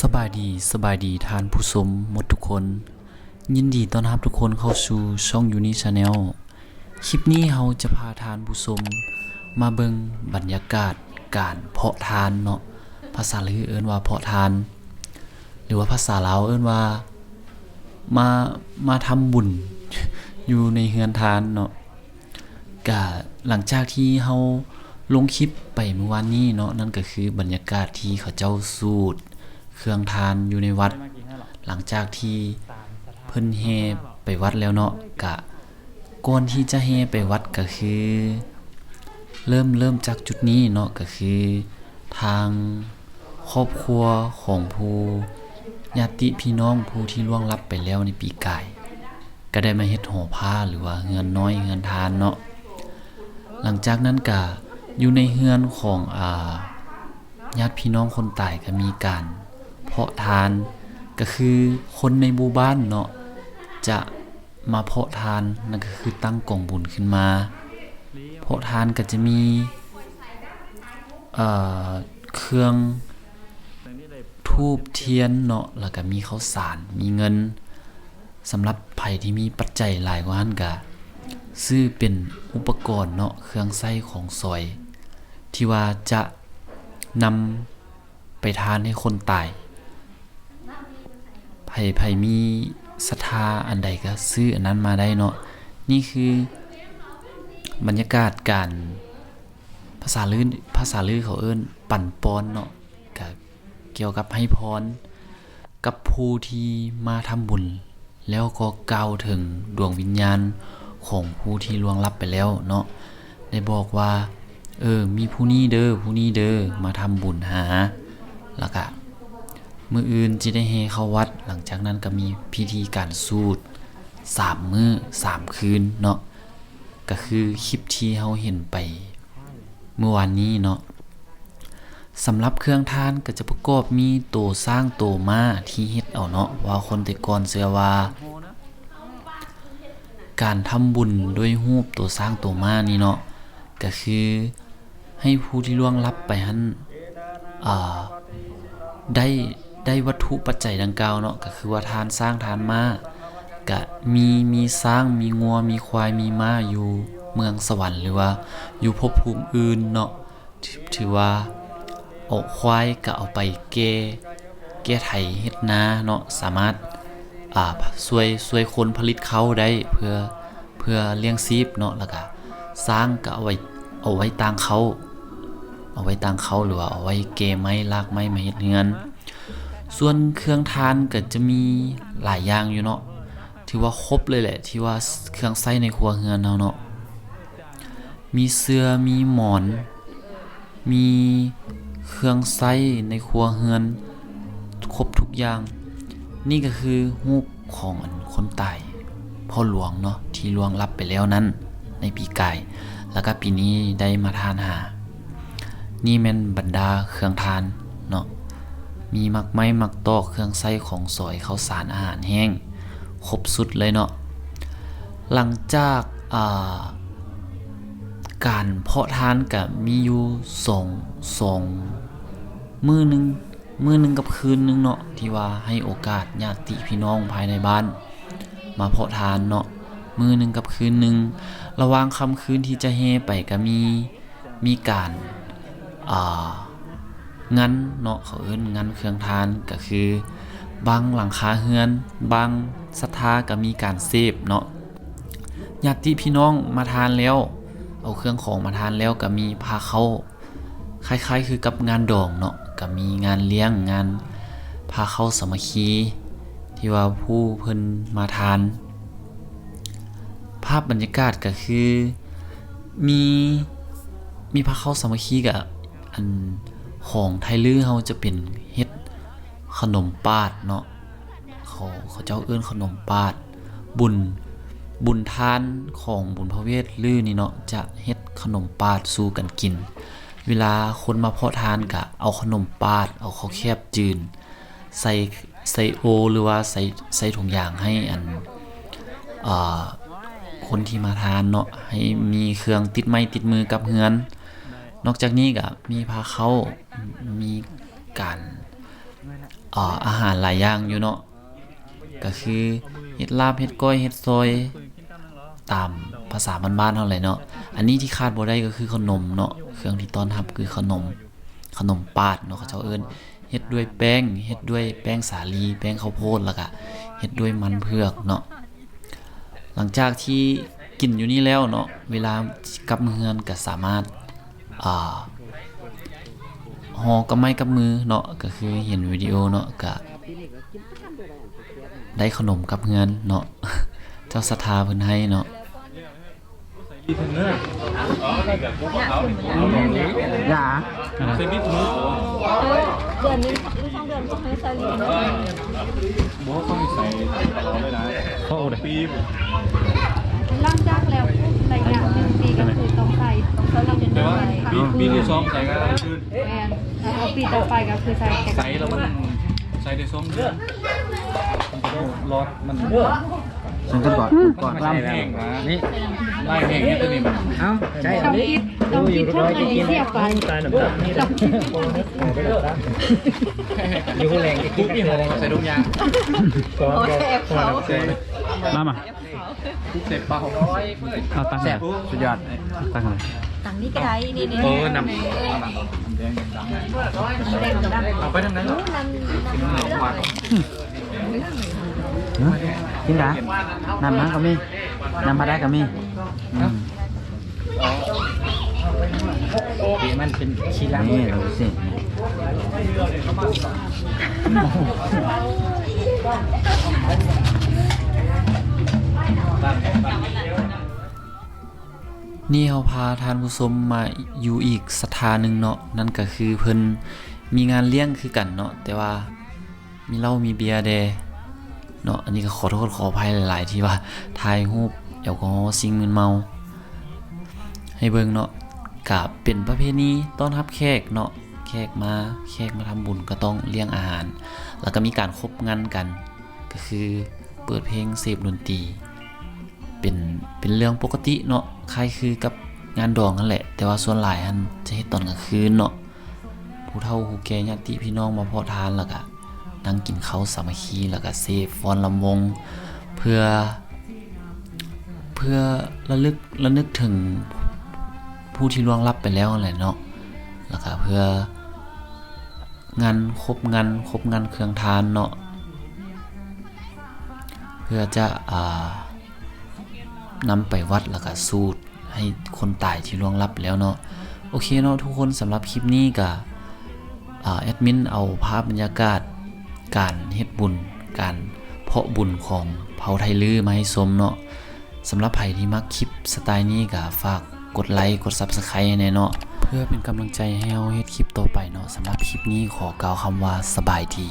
สบายดีสบายดีทานผู้ชมหมดทุกคน ยินดีต้อนรับทุกคนเข้าสู่ช่องยูนิชาแนลคลิปนี้เราจะพาทานผู้ชมมาเบิงบรรยากาศการเพาะทานเนาะภาษาลือเอิ้นว่าเพาะทาน หรือว่าภาษาลาวเอิ้นว่ามามาทำบุญอยู่ในเฮือนทานเนาะกะหลังจากที่เฮาลงคลิปไปเมื่อวานนี้เนาะนั่นก็คือบรรยากาศที่เขาเจ้าสูตร เครื่องทานอยู่ในวัด หลังจากที่เพิ่นเฮไปวัดแล้วเนาะกะก่อนที่จะเฮไปวัดก็คือ เริ่มเริ่มจากจุดนี้เนาะก็คือ ทางครอบครัวของผู้ญาติพี่น้องผู้ที่ล่วงลับไปแล้วในปีกาย ก็ได้มาเฮ็ดหอผ้าหรือว่าเฮือนน้อยเฮือนทานเนาะหลังจากนั้นก็อยู่ในเฮือนของอ่าญาติพี่น้องคนตายก็มีการ เพาะทาน ก็คือคนในหมู่บ้านเนาะจะมาเพาะทานนั่นก็คือตั้งกองบุญขึ้นมา เพาะทานก็จะมีเเครื่องทูบเทียนเนาะแล้วก็มีข้าวสารมีเงินสำหรับไผที่มีปัจจัยหลายกว่านั้นก็ซื้อเป็นอุปกรณ์เนาะเครื่องใช้ของซอย ที่ว่าจะนำไปทานให้คนตาย ไผไผมีศรัทธาอันใดก็ซื้ออันนั้นมาได้เนาะนี่คือบรรยากาศการภาษาลื่นภาษาลือเขาเอิ้นปั่นปอนเนาะก็เกี่ยวกับให้พรกับผู้ที่มาทำบุญ แล้วก็กล่าวถึงดวงวิญญาณของผู้ที่ล่วงลับไปแล้วเนาะได้บอกว่า เออ มีผู้นี้เด้อผู้นี้เด้อมาทำบุญหาแล้วก็ มืออื่นจะได้เฮเข้าวัด หลังจากนั้นก็มีพิธีการสูตรสามมือ้อสามคืนเนาะก็คือคลิปที่เฮาเห็นไปเมื่อวานนี้เนาะสำหรับเครื่องทานก็จะประกอบมีตัวสร้างตัวมาที่เฮ็ดเอาเนาะว่าคนแต่ก่อนเชื่อว่า การทำบุญด้วยรูปตัวสร้างตัวมานี่เนาะก็คือให้ผู้ที่ล่วงลับไปหันอ่าได้ ได้วัตถุปัจจัยดังกล่าวเนาะก็คือว่าทานสร้างทานมาก็มีมีสร้างมีงัวมีควายมีม้าอยู่เมืองสวรรค์หรือว่าอยู่ภพภูมิอื่นเนาะถือว่าเอาควายก็เอาไปเกเกไถเฮ็ดนาเนาะสามารถอ่าช่วยช่วยคนผลิตเขาได้เพื่อเพื่อเลี้ยงชีพเนาะแล้วก็สร้างก็เอาไว้เอาไว้ตางเขา เอาไว้ตังเขาหรือว่าเอาไว้เกไม้ลากไม้มาเฮ็ดเฮือน ส่วนเครื่องทานก็จะมีหลายอย่างอยู่เนาะถือว่าครบเลยแหละ ที่ว่าเครื่องใช้ในครัวเฮือนเฮาเนาะมีเสื้อมีหมอน มีเครื่องใช้ในครัวเฮือนครบทุกอย่าง นี่ก็คือรูปของคนตายพ่อหลวงเนาะที่ล่วงลับไปแล้วนั้น ในปีกาย แล้วก็ปีนี้ได้มาทานหา นี่แม่นบรรดาเครื่องทานเนาะ มีมักไม้มักตอกเครื่องใส้ของสอยข้าวสารอาหารแห้งครบสุดเลยเนาะหลังจากาการเพาะทานกับมีอยู่สองสองมือหนึ่งมือหนึ่งกับคืนหนึ่งเนาะที่ว่าให้โอกาสญาติพี่น้องภายในบ้าน มาเพาะทานเนาะมือหนึ่งกับคืนหนึ่งระหว่างค่ำคืนที่จะเฮไปก็มีมีการอ่า งานเนาะเขาเอิ้นงานเครื่องทานก็คือบางหลังคาเฮือน บางศรัทธาก็มีการเสพเนาะญาติพี่น้องมาทานแล้ว เอาเครื่องของมาทานแล้วก็มีพาเข้าคล้ายๆ คือกับงานดองเนาะก็มีงานเลี้ยงงานพาเข้าสมัคคีที่ว่าผู้เพิ่นมาทาน ภาพบรรยากาศก็คือมีมีพาเข้าสมัคคีกับอัน ของไทยลื้อเฮาจะเป็นเฮ็ดขนมปาดเนาะเขาเขาเจ้าเอื้นขนมปาด บุญบุญทานของบุญพระเวทลื้อนี่เนาะจะเฮ็ดขนมปาดสู้กันกิน เวลาคนมาเพาะทานกะเอาขนมปาด เอาข้าวแคบจืน ใส่ใส่โอหรือว่าใส่ใส่ถุงยางให้อันอคนที่มาทานเนาะให้มีเครื่องติดไม้ติดมือกับเฮือน นอกจากนี้ก็มีพาเขามีการอาอาหารหลายอย่างอยู่เนาะก็คือเฮ็ดลาบเฮ็ดก้อยเฮ็ดซอยตามภาษาบ้านๆเฮาเลยเนาะอันนี้ที่ขาดบ่ได้ก็คือขนมเนาะเครื่องที่ต้อนรับคือขนม ขนมปาดเนาะเขาเจ้าเอิ้นเฮ็ดด้วยแป้งเฮ็ดด้วยแป้งสาลี แป้งข้าวโพดแล้วก็เฮ็ดด้วยมันเผือกเนาะหลังจากที่กินอยู่นี่แล้วเนาะเวลากลับเฮือนก็สามารถ อ่าห่อกับไม้กับมือเนาะก็คือเห็นวิดีโอเนาะก็ได้ขนมกับเฮือนเนาะเจ้าศรัทธาเพิ่นให้เนาะอย่าเดือนหนึงหรือสองเดือนก็ให้ใส่ลีนบอกว่าเขาไม่ใส่ตลอดเลยนะเขาเอาปีบหล่างจากแล้วรายงานหนึ่งปีก็คือต้อง ใส่ต้องใส่ลีนแต่ว่าใส่ปีปีที่สองใส่ก็ได้คือแมนแล้วก็ปีต่อไปก็คือใส่แค่ใส่แล้วมันใส่ได้สองเดือนมันจะรอดมันฉันก็กอดกอดลำแห้งนะนี่ไล่แห้งนี่ตัวนี้มันเอ้าใช่ต้องคิดต้องคิดเท่าไหร่เทียบกันตายหนึ่งตับนี่ต้องคิดอยู่แรงจะกินนี่เลยใส่ดุงยางกอดกอดกอดใส่มามาใส่เป่าเอาตั้งแซ่เลยบสุดยอดตั้งเลย ต่างนี้ก็ได้นี่นี่โอ้นำแดงดังเร่งดังเอาไปทางไหนนู้นนั่นนั่นหวานกินได้น้ำมันก็มีน้ำมาได้ก็มีดีมันเป็นชีลังนี่ดูสินี่ นี่เฮาพาทานผู้ชมมาอยู่อีกสถานหนึ่งเนาะนั่นก็คือเพิ่นมีงานเลี้ยงคือกันเนาะแต่ว่ามีเหล้ามีเบียร์แดเนาะอันนี้ก็ขอโทษขออภัยหลาย ๆ ที่ว่าถ่ายรูปแอลกอฮอล์สิ่งมึนเมา ให้เบิ่งเนาะกับเป็นประเพณีต้อนรับแขกเนาะแขกมาแขกมาทำบุญก็ต้องเลี้ยงอาหาร แล้วก็มีการคบงานกัน ก็คือเปิดเพลงเสพดนตรีเป็นเป็นเรื่องปกติเนาะ คล้ายคือกับงานดองนั่นแหละ แต่ว่าส่วนหลายอันจะเฮ็ดตอนกลางคืนเนาะผู้เฒ่าผู้แก่ญาติพี่น้องมาพอทานแล้วก็นั่งกินข้าวสามัคคีแล้วก็เซฟฟอนลำวง เพื่อ เพื่อระลึกระนึกถึงผู้ที่ล่วงลับไปแล้วแหละเนาะแล้วก็เพื่องานครบงานครบงานเครื่องทานเนาะเพื่อจะอ่า นำไปวัดแล้วก็สูตรให้คนตายที่ล่วงลับแล้วเนาะโอเคเนาะทุกคนสำหรับคลิปนี้ก็แอดมินเอาภาพบรรยากาศการเฮ็ดบุญ การเพาะบุญของเผ่าไทยลือมาให้ชมเนาะสำหรับใครที่มักคลิปสไตล์นี้ก็ฝากกดไลค์กด Subscribe ให้แน่เนาะเพื่อเป็นกำลังใจให้เราเฮ็ดคลิปต่อไปเนาะสำหรับคลิปนี้ขอกล่าวคำว่าสบายดี